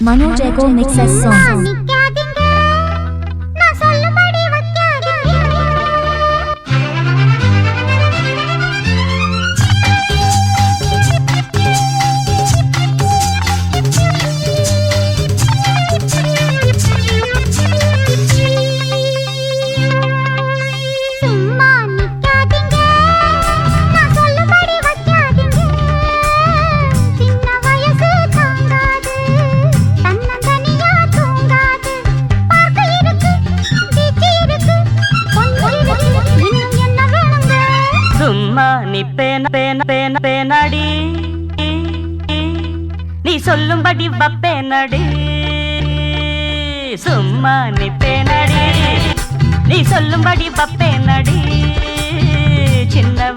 Manu Jago mixes songs. சும்மா நீ பேன பேன பேன பேனடி நீ சொல்லும்படி வப்பேனடி சும்மா நீ பேனடி நீ சொல்லும்படி வப்பேனடி சின்ன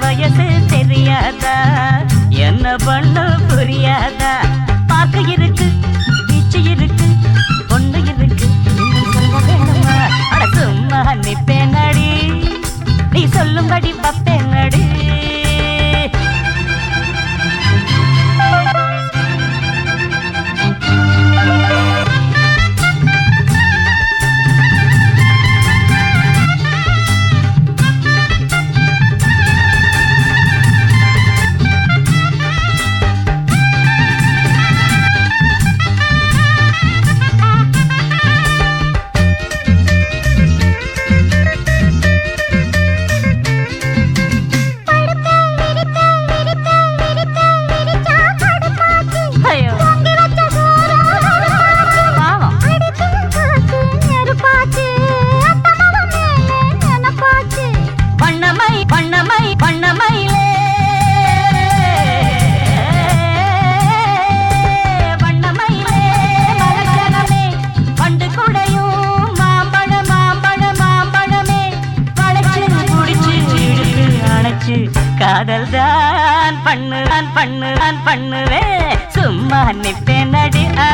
நான் பண்ணு நான் பண்ணு நான் பண்ணுவேன் சும்மா நிப்பேன் ஆ,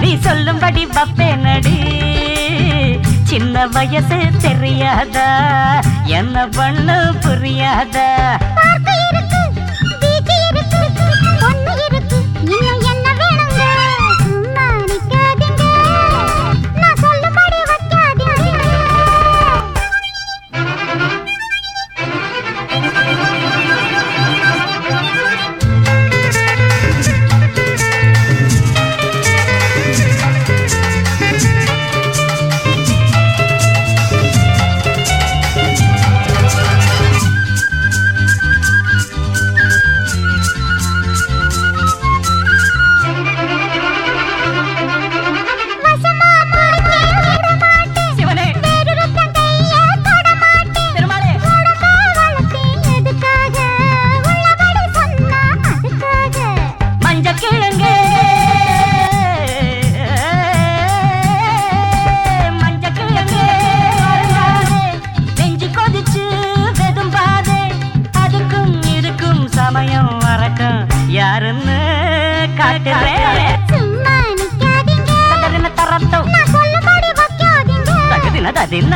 நீ சொல்லும்படி வப்பேனடி. சின்ன வயசு தெரியாதா? என்ன பண்ணு புரியாதா? வரக்கும் யாருன்னு காட்டுறேன். சும்மா நிக்காதீங்க. தகதின தரட்டும். நான் சொல்லும்படி வைக்காதீங்க. தகதின ததின.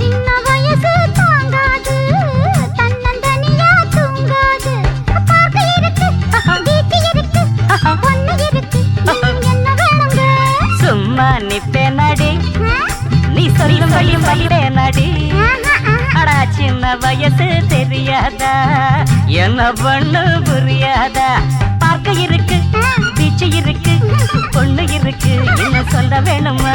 சின்ன வயசு தாங்காது. தன்னந்தனியா தூங்காது. பார்க்க இருக்கு. வீட்டு இருக்கு. பொண்ணு இருக்கு. இன்னும் என்ன வேணுங்க? சும்மா நிப்பேனடி நீ சொல்லும் வழி வழிவேனடி ஆஹா. அடா சின்ன வயசு தெரியாதா? என்ன பண்ணு புரியாதா? பார்க்க இருக்கு பீச்சு இருக்கு பொண்ணு இருக்கு என்ன சொல்ல வேணுமா?